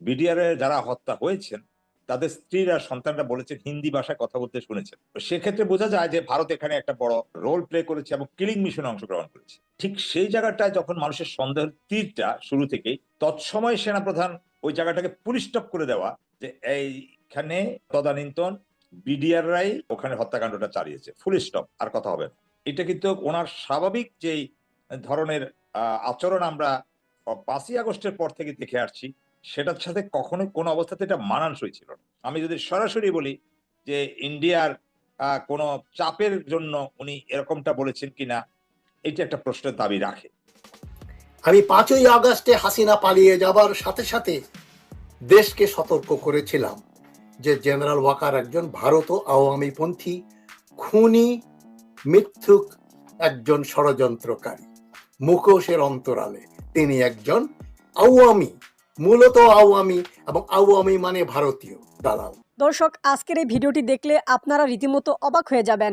BDR যারা হত্যা হয়েছেন, তাদের স্ত্রীরা, সন্তানরা বলেছেন, হিন্দি ভাষায় কথা বলতে শুনেছেন। সেক্ষেত্রে বোঝা যায় যে ভারত এখানে একটা বড় রোল প্লে করেছে এবং কিলিং মিশনে অংশগ্রহণ করেছে। ঠিক সেই জায়গাটায় যখন মানুষের সন্দেহের তীরটা শুরু থেকেই, তৎসময় সেনাপ্রধান ওই জায়গাটাকে পুলিশটপ করে দেওয়া যে, এইখানে তদানীন্তন বিডিআররাই ওখানে হত্যাকাণ্ডটা চালিয়েছে। ফুল স্টপ আর কথা হবে না। এটা কিন্তু ওনার স্বাভাবিক যেই ধরনের আচরণ আমরা পাঁচই আগস্টের পর থেকে দেখে আসছি। সেটার সাথে কখনো কোনো অবস্থাতে এটা মানানসই ছিল না। আমি যদি সরাসরি বলি যে ইন্ডিয়ার কোনো চাপের জন্য উনি এরকমটা বলেছেন কিনা এটা একটা প্রশ্নের দাবি রাখে। আমি পাঁচই আগস্টে হাসিনা পালিয়ে যাবার সাথে সাথে দেশকে সতর্ক করেছিলাম যে জেনারেল ওয়াকার একজন ভারত ও আওয়ামীপন্থী খুনি মিথ্যুক একজন ষড়যন্ত্রকারী, মুখোশের অন্তরালে। তিনি একজন আওয়ামী। মূলত আওয়ামী এবং আওয়ামী মানে ভারতীয়। দালাল দর্শক, আজকের এই ভিডিওটি দেখলে আপনারা রীতিমতো অবাক হয়ে যাবেন।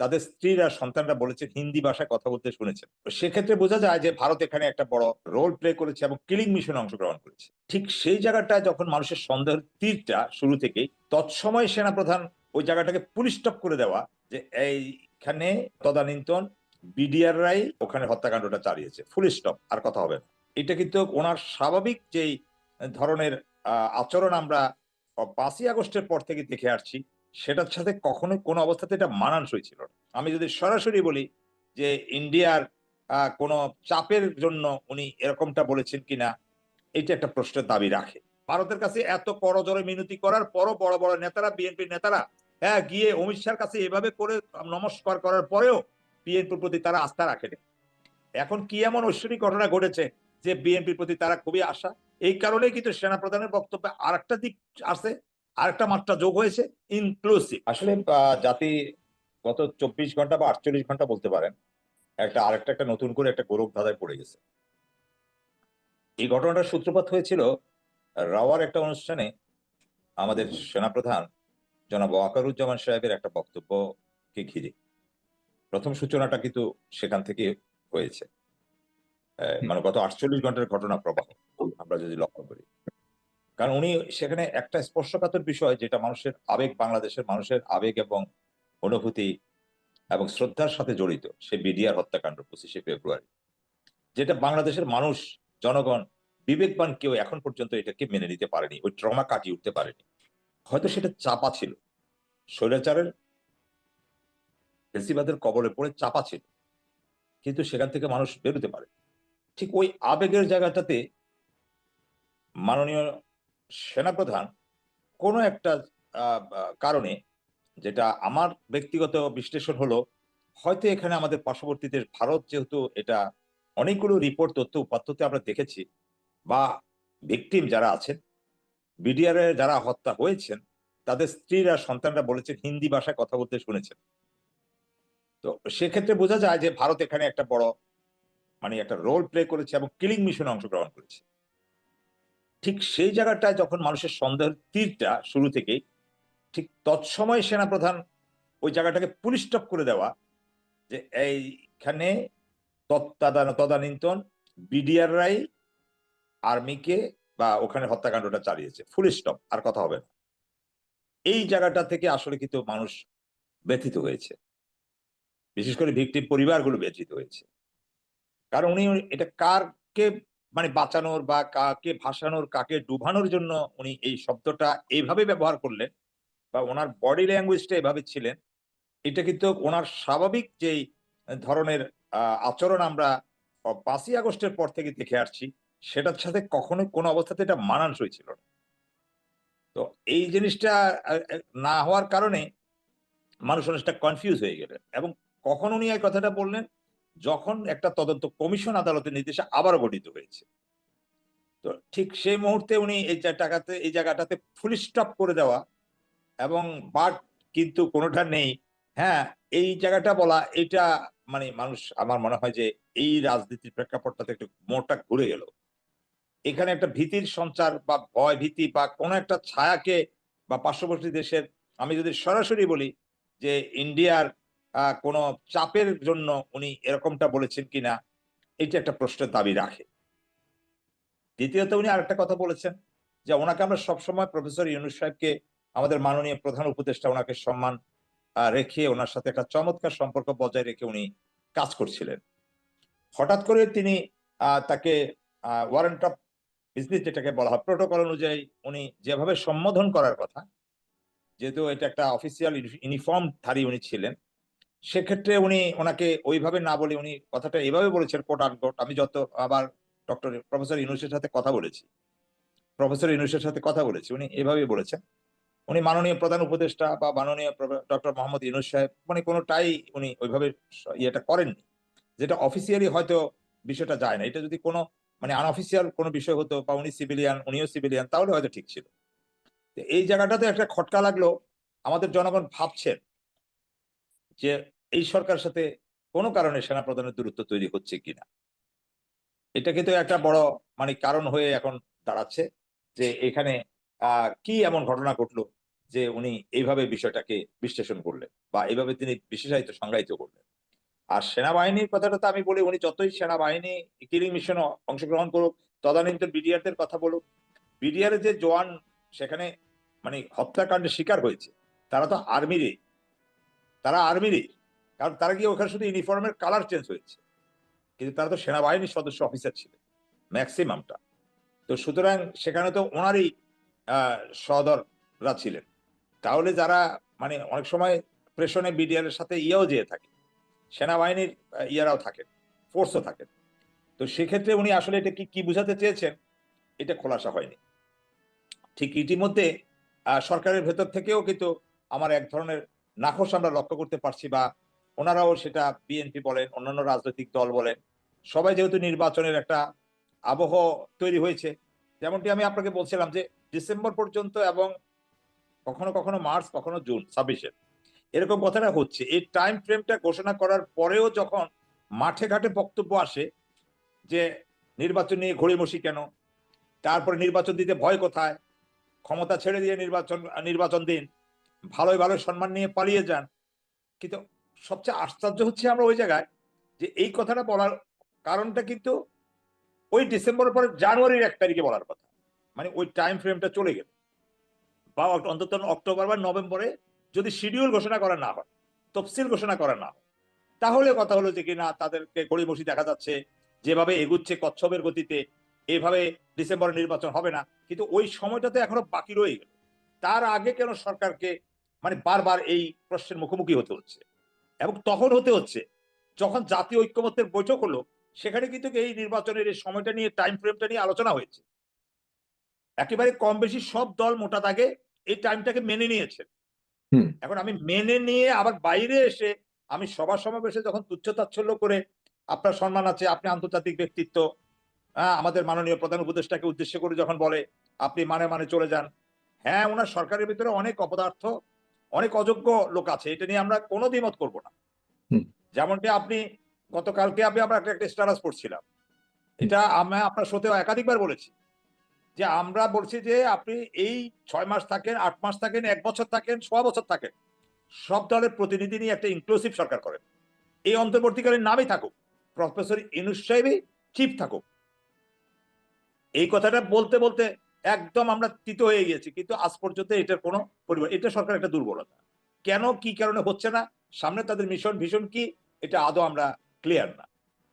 তাদের স্ত্রীরা, সন্তানরা বলেছেন হিন্দি ভাষায় কথা বলতে শুনেছেন। সেক্ষেত্রে বোঝা যায় যে ভারত এখানে একটা বড় রোল প্লে করেছে এবং কিলিং মিশনে অংশগ্রহণ করেছে। ঠিক সেই জায়গাটা যখন মানুষের সন্দেহের তীরটা শুরু থেকেই, তৎসময় সেনাপ্রধান ওই জায়গাটাকে পুলিশটপ করে দেওয়া যে এইখানে তদানীন্তন বিডিআররাই ওখানে হত্যাকাণ্ডটা চালিয়েছে। ফুল স্টপ আর কথা হবে না। এটা কিন্তু ওনার স্বাভাবিক যেই ধরনের আচরণ আমরা পাঁচই আগস্টের পর থেকে দেখে আসছি। সেটার সাথে কখনোই কোনো অবস্থাতে এটা মানানসই ছিল না। আমি যদি সরাসরি বলি যে ইন্ডিয়ার কোনো চাপের জন্য উনি এরকমটা বলেছেন কিনা এটা একটা প্রশ্নের দাবি রাখে। ভারতের কাছে এত করজোরে মিনতি করার পরও বড় বড় নেতারা বিএনপির নেতারা হ্যাঁ গিয়ে অমিত শাহর কাছে এভাবে করে নমস্কার করার পরেও বিএনপির প্রতি তারা আস্থা রাখেনি। এখন কি এমন ঐশ্বরিক ঘটনা ঘটেছে যে বিএনপির প্রতি তারা খুবই আশা? এই কারণেই কিন্তু সেনাপ্রধানের বক্তব্যে আরেকটা দিক আছে আরেকটা মাত্রা যোগ হয়েছে ইনক্লুসিভ আসলে জাতি গত চব্বিশ ঘণ্টা বা আটচল্লিশ ঘণ্টা বলতে পারেন, একটা, আরেকটা, একটা নতুন করে একটা গৌরব ধাঁধায় পড়ে গেছে। এই ঘটনাটার সূত্রপাত হয়েছিল রাওয়ার একটা অনুষ্ঠানে আমাদের সেনাপ্রধান জনাব ওয়াকারুজ্জামান সাহেবের একটা বক্তব্যকে ঘিরে। প্রথম সূচনাটা কিন্তু সেখান থেকে হয়েছে। মানে গত আটচল্লিশ ঘণ্টার ঘটনা প্রবাহ, আমরা যদি লক্ষ্য করি। কারণ উনি সেখানে একটা স্পর্শকাতর বিষয় যেটা মানুষের আবেগ, বাংলাদেশের মানুষের আবেগ এবং অনুভূতি এবং শ্রদ্ধার সাথে জড়িত সে বিডিআর হত্যাকাণ্ড পঁচিশে ফেব্রুয়ারি, যেটা বাংলাদেশের মানুষ, জনগণ, বিবেকবান কেউ এখন পর্যন্ত এটাকে মেনে নিতে পারেনি, ওই ট্রমা কাটিয়ে উঠতে পারেনি। হয়তো সেটা চাপা ছিল, স্বৈরাচারের ফেসিবাদের কবলে পড়ে চাপা ছিল, কিন্তু সেখান থেকে মানুষ বেরোতে পারে। ঠিক ওই আবেগের জায়গাটাতে মাননীয় সেনাপ্রধান কোনো একটা কারণে যেটা আমার ব্যক্তিগত বিশ্লেষণ হলো, হয়তো এখানে আমাদের পার্শ্ববর্তী দেশ ভারত যেহেতু এটা অনেকগুলো রিপোর্ট, তথ্য, উপাত্ততে আমরা দেখেছি বা ভিকটিম যারা আছেন বিডিআর যারা হত্যা হয়েছেন, তাদের স্ত্রীরা, সন্তানরা বলেছেন, হিন্দি ভাষায় কথা বলতে শুনেছেন। তো সেক্ষেত্রে বোঝা যায় যে ভারত এখানে একটা বড় মানে একটা রোল প্লে করেছে এবং কিলিং মিশনে অংশগ্রহণ করেছে। ঠিক সেই জায়গাটায় যখন মানুষের সন্দেহের তীরটা শুরু থেকেই, ঠিক তৎসময় সেনাপ্রধান ওই জায়গাটাকে পুলিশটপ করে দেওয়া যে এইখানে তদানীন্তন বিডিআররাই আর্মিকে বা ওখানে হত্যাকাণ্ডটা চালিয়েছে। ফুল স্টপ আর কথা হবে না। এই জায়গাটা থেকে আসলে কিন্তু মানুষ ব্যথিত হয়েছে। বিশেষ করে ভিকটিম পরিবারগুলো ব্যথিত হয়েছে। কারণ উনি এটা কারকে মানে বাঁচানোর বা কাকে ভাসানোর, কাকে ডুবানোর জন্য উনি এই শব্দটা এইভাবে ব্যবহার করলেন বা ওনার বডি ল্যাঙ্গুয়েজটা এভাবে ছিলেন, এটা কিন্তু ওনার স্বাভাবিক যেই ধরনের আচরণ আমরা পাঁচই আগস্টের পর থেকে দেখে আসছি, সেটার সাথে কখনোই কোনো অবস্থাতে এটা মানানসই ছিল না। তো এই জিনিসটা না হওয়ার কারণে মানুষ অনেকটা কনফিউজ হয়ে গেলেন এবং কখন উনি এই কথাটা বললেন? যখন একটা তদন্ত কমিশন আদালতের নির্দেশে আবার গঠিত হয়েছে। তো ঠিক সেই মুহূর্তে উনি এই টাকাতে, এই জায়গাটাতে ফুল স্টপ করে দেওয়া এবং বাট কিন্তু কোনোটা নেই। হ্যাঁ এই জায়গাটা বলা, এটা মানে মানুষ, আমার মনে হয় যে এই রাজনীতির প্রেক্ষাপটটাতে একটু মোড়টা ঘুরে গেল এখানে একটা ভীতির সঞ্চার বা ভয়, ভীতি বা কোনো একটা ছায়াকে বা পার্শ্ববর্তী দেশের, আমি যদি সরাসরি বলি যে ইন্ডিয়ার কোনো চাপের জন্য উনি এরকমটা বলেছেন কিনা এটা একটা প্রশ্নের দাবি রাখে। দ্বিতীয়ত উনি আরেকটা কথা বলেছেন যে ওনাকে আমরা সবসময় প্রফেসর ইউনুস সাহেবকে, আমাদের মাননীয় প্রধান উপদেষ্টা ওনাকে সম্মান রেখে ওনার সাথে একটা চমৎকার সম্পর্ক বজায় রেখে উনি কাজ করছিলেন। হঠাৎ করে তিনি তাকে ওয়ারেন্ট অফ বিজনেস যেটাকে বলা হয় প্রোটোকল অনুযায়ী উনি যেভাবে সম্বোধন করার কথা, যেহেতু এটা একটা অফিসিয়াল ইউনিফর্ম ধারী উনি ছিলেন সেক্ষেত্রে উনি ওনাকে ওইভাবে না বলে উনি কথাটা এভাবে বলেছেন কোট আনকোট আমি যত আবার ডক্টর প্রফেসর ইউনুসের সাথে কথা বলেছি প্রফেসর ইউনুসের সাথে কথা বলেছি, উনি এভাবে বলেছেন। উনি মাননীয় প্রধান উপদেষ্টা বা মাননীয় ডক্টর মোহাম্মদ ইউনুস সাহেব মানে কোনোটাই উনি ওইভাবে ইয়েটা করেননি। যেটা অফিসিয়ালি হয়তো বিষয়টা যায় না, এটা যদি কোনো মানে আনঅফিসিয়াল কোনো বিষয় হতো বা উনি সিভিলিয়ান উনিও সিভিলিয়ান তাহলে হয়তো ঠিক ছিল। এই জায়গাটাতে একটা খটকা লাগল, আমাদের জনগণ ভাবছেন যে এই সরকারের সাথে কোনো কারণে সেনাপ্রধানের দূরত্ব তৈরি হচ্ছে কিনা। এটা কিন্তু একটা বড় মানে কারণ হয়ে এখন দাঁড়াচ্ছে যে এখানে কি এমন ঘটনা ঘটলো যে উনি এইভাবে বিষয়টাকে বিশ্লেষণ করলেন বা এইভাবে তিনি বিশেষায়িত সংজ্ঞায়িত করলেন। আর সেনাবাহিনীর কথাটা তো আমি বলি, উনি যতই সেনাবাহিনী কিলিং মিশনে অংশগ্রহণ করুক, তদানীন্তন বিডিআরদের কথা বলুক, বিডিআর যে জওয়ান সেখানে মানে হত্যাকাণ্ডের শিকার হয়েছে, তারা তো আর্মিরই। তারা আর্মিরই কারণ তারা গিয়ে ওখানে শুধু ইউনিফর্মের কালার চেঞ্জ হয়েছে। কিন্তু তারা তো সেনাবাহিনীর সদস্য অফিসার ছিলেন ম্যাক্সিমামটা। তো সুতরাং সেখানে তো ওনারই সদররা ছিলেন। তাহলে যারা মানে অনেক সময় প্রেশনে বিডিআর এর সাথে ইয়েও যেয়ে থাকে, সেনাবাহিনীর ইয়েরাও থাকেন, ফোর্সও থাকেন। তো সেক্ষেত্রে উনি আসলে এটা কি কি বুঝাতে চেয়েছেন, এটা খোলাসা হয়নি। ঠিক ইতিমধ্যে সরকারের ভেতর থেকেও কিন্তু আমার এক ধরনের নাখোশ আমরা লক্ষ্য করতে পারছি বা ওনারাও সেটা বিএনপি বলেন, অন্যান্য রাজনৈতিক দল বলেন, সবাই যেহেতু নির্বাচনের একটা আবহ তৈরি হয়েছে, যেমনটি আমি আপনাকে বলছিলাম যে ডিসেম্বর পর্যন্ত এবং কখনো কখনো মার্চ, কখনো জুন, ছাব্বিশে, এরকম কথাটা হচ্ছে। এই টাইম ফ্রেমটা ঘোষণা করার পরেও যখন মাঠে ঘাটে বক্তব্য আসে যে নির্বাচন নিয়ে ঘড়িমসি কেন, তারপরে নির্বাচন দিতে ভয় কোথায়, ক্ষমতা ছেড়ে দিয়ে নির্বাচন নির্বাচন দিন ভালোই ভালো সম্মান নিয়ে পালিয়ে যান। কিন্তু সবচেয়ে আশ্চর্য হচ্ছে আমরা ওই জায়গায় যে এই কথাটা বলার কারণটা কিন্তু ওই ডিসেম্বরের পরে জানুয়ারির এক তারিখে বলার কথা। মানে ওই টাইম ফ্রেমটা চলে গেল। বা অন্তত অক্টোবর বা নভেম্বরে যদি শিডিউল ঘোষণা করা না হয়, তফসিল ঘোষণা করা না হয়, তাহলে কথা হলো যে কিনা তাদেরকে গড়িমসি দেখা যাচ্ছে, যেভাবে এগুচ্ছে কচ্ছপের গতিতে, এভাবে ডিসেম্বরে নির্বাচন হবে না। কিন্তু ওই সময়টাতে এখনও বাকি রয়ে গেল। তার আগে কেন সরকারকে মানে বারবার এই প্রশ্নের মুখোমুখি হতে হচ্ছে। এবং তখন হতে হচ্ছে যখন জাতীয় ঐক্যমত্যের বৈঠক হলো সেখানে কিন্তু এই নির্বাচনের এই সময়টা নিয়ে টাইম ফ্রেমটা নিয়ে আলোচনা হয়েছে। একেবারে কম বেশি সব দল মোটা দাগে এই টাইমটাকে মেনে নিয়েছে। এখন আমি মেনে নিয়ে আবার বাইরে এসে আমি সভা সমাবেশে যখন তুচ্ছ তাচ্ছল্য করে আপনার সম্মান আছে আপনি আন্তর্জাতিক ব্যক্তিত্ব হ্যাঁ আমাদের মাননীয় প্রধান উপদেষ্টাকে উদ্দেশ্য করে যখন বলে আপনি মানে মানে চলে যান। হ্যাঁ ওনার সরকারের ভিতরে অনেক অপদার্থ অনেক অযোগ্য লোক আছে এটা নিয়ে আমরা কোনো দ্বিমত করব না। যেমনটি আপনি গতকালকে আমি আমরা একটা একটা স্ট্যাটাস পড়ছিলাম। এটা আমি আপনার সাথেও একাধিকবার বলেছি যে আমরা বলছি যে আপনি এই ছয় মাস থাকেন আট মাস থাকেন এক বছর থাকেন ছ বছর থাকেন সব দলের প্রতিনিধি নিয়ে একটা ইনক্লুসিভ সরকার করেন। এই অন্তর্বর্তীকালীন নামই থাকুক প্রফেসর ইনুস সাহেবই চিফ থাকুক। এই কথাটা বলতে বলতে একদম আমরা তিত হয়ে গেছি কিন্তু আজ পর্যন্ত এটার কোনো পরিবার এটা সরকার একটা দুর্বলতা। কেন, কি কারণে হচ্ছে না? সামনে তাদের মিশন ভীষণ কি? এটা আদৌ আমরা ক্লিয়ার না।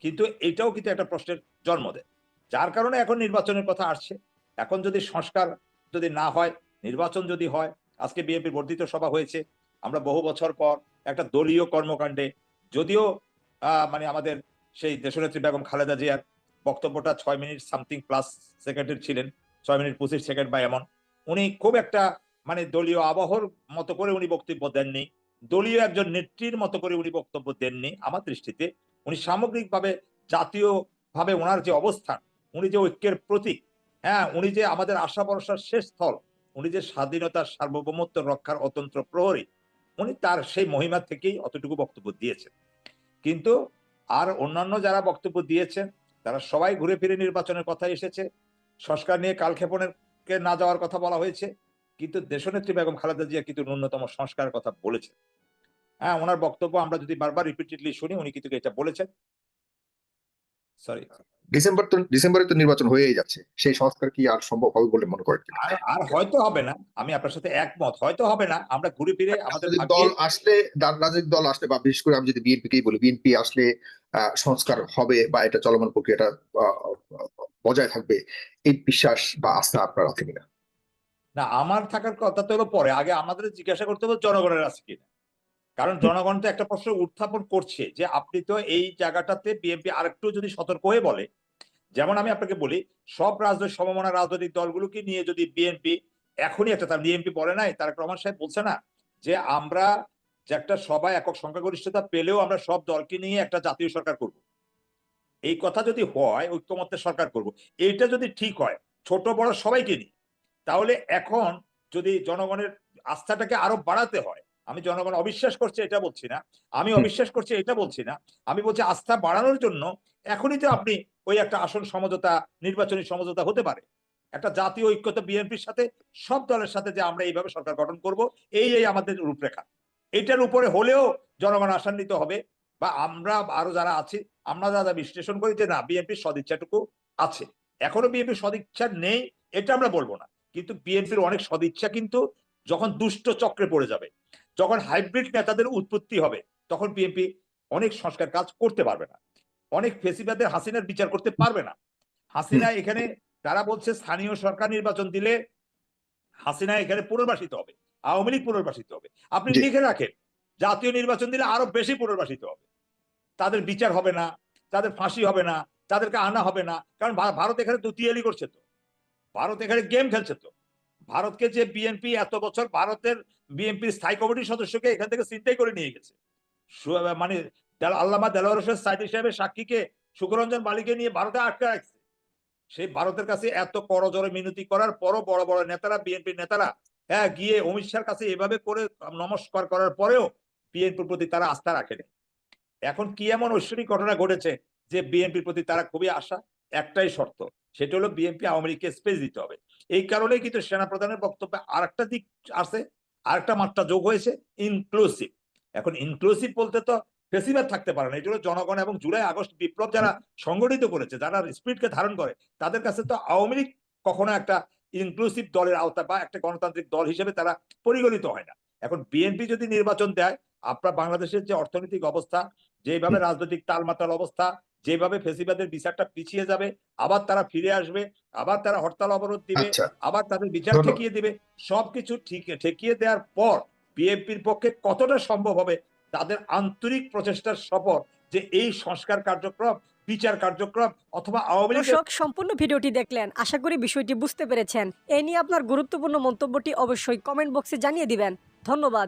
কিন্তু এটাও কিন্তু একটা প্রশ্নের জন্ম দেয়। যার কারণে এখন নির্বাচনের কথা আসছে। এখন যদি সংস্কার যদি না হয়, নির্বাচন যদি হয়, আজকে বিএনপির বর্ধিত সভা হয়েছে, আমরা বহু বছর পর একটা দলীয় কর্মকাণ্ডে, যদিও মানে আমাদের সেই দেশনেত্রী বেগম খালেদা জিয়ার বক্তব্যটা ছয় মিনিট সামথিং প্লাস সেকেন্ডের ছিলেন ছয় মিনিট পঁচিশ সেকেন্ড বা এমন। উনি খুব একটা মানে দলীয় আবহর মতো করে উনি বক্তব্য দেননি। দলীয় একজন নেত্রীর মতো করে উনি বক্তব্য দেননি। আমার দৃষ্টিতে উনি সামগ্রিকভাবে জাতীয় ভাবে ওনার যে অবস্থান, উনি যে ঐক্যের প্রতীক হ্যাঁ উনি যে আমাদের আশা ভরসার শেষ স্থল, উনি যে স্বাধীনতার সার্বভৌমত্ব রক্ষার অতন্ত্র প্রহরী, উনি তার সেই মহিমা থেকেই অতটুকু বক্তব্য দিয়েছেন। কিন্তু আর অন্যান্য যারা বক্তব্য দিয়েছেন, তারা সবাই ঘুরে ফিরে নির্বাচনের কথা এসেছে। সংস্কার নিয়ে কালক্ষেপণের কে না যাওয়ার কথা বলা হয়েছে কিন্তু দেশনেত্রী বেগম খালেদা জিয়া কিন্তু ন্যূনতম সংস্কারের কথা বলেছেন। হ্যাঁ ওনার বক্তব্য আমরা যদি বারবার রিপিটেডলি শুনি উনি কিন্তু এটা বলেছেন। সরি ডিসেম্বর তো ডিসেম্বরে তো নির্বাচন হয়েই যাচ্ছে সেই সংস্কার কি আর সম্ভব হবে বলে মনে করেন আর হয়তো হবে না আমি আপনার সাথে একমত হয়তো হবে না আমরা ঘুরে ফিরে আমাদের দল আসলে রাজনৈতিক দল আসলে বা বিশেষ করে আমি যদি বিএনপি কেই বলি বিএনপি আসলে আহ, সংস্কার হবে বা এটা চলমান প্রক্রিয়াটা বজায় থাকবে এই বিশ্বাস বা আস্থা আপনার আছে কিনা? না, আমার থাকার কথা তো হলো পরে। আগে আমাদের জিজ্ঞাসা করতে হবে জনগণের আছে কিনা। কারণ জনগণ তো একটা প্রশ্ন উত্থাপন করছে যে আপনি তো এই জায়গাটাতে বিএনপি আরেকটু যদি সতর্ক হয়ে বলে, যেমন আমি আপনাকে বলি, সব রাজনৈতিক সমমনা রাজনৈতিক দলগুলোকে নিয়ে যদি বিএনপি এখনই একটা, তার বিএনপি বলে নাই তারেক রহমান সাহেব বলছে না যে আমরা যে একটা সবাই একক সংখ্যাগরিষ্ঠতা পেলেও আমরা সব দলকে নিয়ে একটা জাতীয় সরকার করব। এই কথা যদি হয় ঐক্যমত্যের সরকার করব। এইটা যদি ঠিক হয় ছোট বড় সবাইকে নিয়ে তাহলে এখন যদি জনগণের আস্থাটাকে আরও বাড়াতে হয় আমি জনগণ অবিশ্বাস করছে এটা বলছি না আমি অবিশ্বাস করছি এটা বলছি না আমি বলছি আস্থা বাড়ানোর জন্য এখনই তো আপনি ওই একটা আসন সমঝোতা নির্বাচনী সমঝোতা হতে পারে। একটা জাতীয় ঐক্যতা বিএনপির সাথে সব দলের সাথে যে আমরা এইভাবে সরকার গঠন করব এই এই আমাদের রূপরেখা। এটার উপরে হলেও জনগণ আশান্বিত হবে বা আমরা আরও যারা আছি আমরা যারা বিশ্লেষণ করি যে না বিএনপির সদিচ্ছাটুকু আছে। এখনও বিএনপির সদিচ্ছা নেই এটা আমরা বলব না। কিন্তু বিএনপির অনেক সদিচ্ছা কিন্তু যখন দুষ্ট চক্রে পড়ে যাবে যখন হাইব্রিড নেতাদের উৎপত্তি হবে তখন বিএনপি অনেক সংস্কার কাজ করতে পারবে না। অনেক ফেসিবাদের হাসিনার বিচার করতে পারবে না। হাসিনা এখানে তারা বলছে স্থানীয় সরকার নির্বাচন দিলে হাসিনা এখানে পুনর্বাসিত হবে আওয়ামী লীগ পুনর্বাসিত হবে। আপনি লিখে রাখেন জাতীয় নির্বাচন দিলে আরও বেশি পুনর্বাসিত হবে। তাদের বিচার হবে না, তাদের ফাঁসি হবে না, তাদেরকে আনা হবে না, কারণ ভারত এখানে দুতিয়ালি করছে তো। ভারত এখানে গেম খেলছে তো। ভারতকে যে বিএনপি এত বছর ভারতের বিএনপির স্থায়ী কমিটির সদস্যকে এখান থেকে চিন্তাই করে নিয়ে গেছে। মানে আল্লামা দেলোয়ার হোসেন সাইদি সাহেবের সাক্ষীকে সুকরঞ্জন বালিকে নিয়ে ভারতে আটকে রাখছে। সেই ভারতের কাছে এত করজোরে মিনতি করার পরও বড় বড় নেতারা বিএনপির নেতারা হ্যাঁ গিয়ে অমিত শাহর কাছে এভাবে করে নমস্কার করার পরেও বিএনপির প্রতি তারা আস্থা রাখেনি। এখন কি এমন ঐশ্বরিক ঘটনা ঘটেছে যে বিএনপির প্রতি তারা খুবই আশা? একটাই শর্ত, সেটা হলো বিএনপি আওয়ামী লীগকে স্পেস দিতে হবে। এই কারণেই কিন্তু সেনা প্রধানের বক্তব্যে আরেকটা দিক আছে আরেকটা মাত্রা যোগ হয়েছে ইনক্লুসিভ এখন ইনক্লুসিভ বলতে তো ফেসিবাদ থাকতে পারে না এটা হলো জনগণ এবং জুলাই আগস্ট বিপ্লব যারা সংগঠিত করেছে, যারা স্পিডকে ধারণ করে, তাদের কাছে তো আওয়ামী লীগ কখনো একটা ইনক্লুসিভ দলের আওতা বা একটা গণতান্ত্রিক দল হিসেবে তারা পরিগণিত হয় না। এখন বিএনপি যদি নির্বাচন দেয় আপনার বাংলাদেশের যে অর্থনৈতিক অবস্থা যেভাবে রাজনৈতিক টালমাটাল অবস্থা যেভাবে ফেসিবাদের বিচারটা পিছিয়ে যাবে আবার তারা ফিরে আসবে আবার তারা হরতাল অবরোধ দিবে আচ্ছা। আবার তাদের বিচার ঠেকিয়ে দিবে সবকিছু ঠিক ঠেকিয়ে দেওয়ার পর বিএনপির পক্ষে কতটা সম্ভব হবে তাদের আন্তরিক প্রচেষ্টার সফর যে এই সংস্কার কার্যক্রম বিচার কার্যক্রম অথবা আওয়ামী দর্শক সম্পূর্ণ ভিডিওটি দেখলেন। আশা করি বিষয়টি বুঝতে পেরেছেন। এ নিয়ে আপনার গুরুত্বপূর্ণ মন্তব্যটি অবশ্যই কমেন্ট বক্সে জানিয়ে দিবেন। ধন্যবাদ।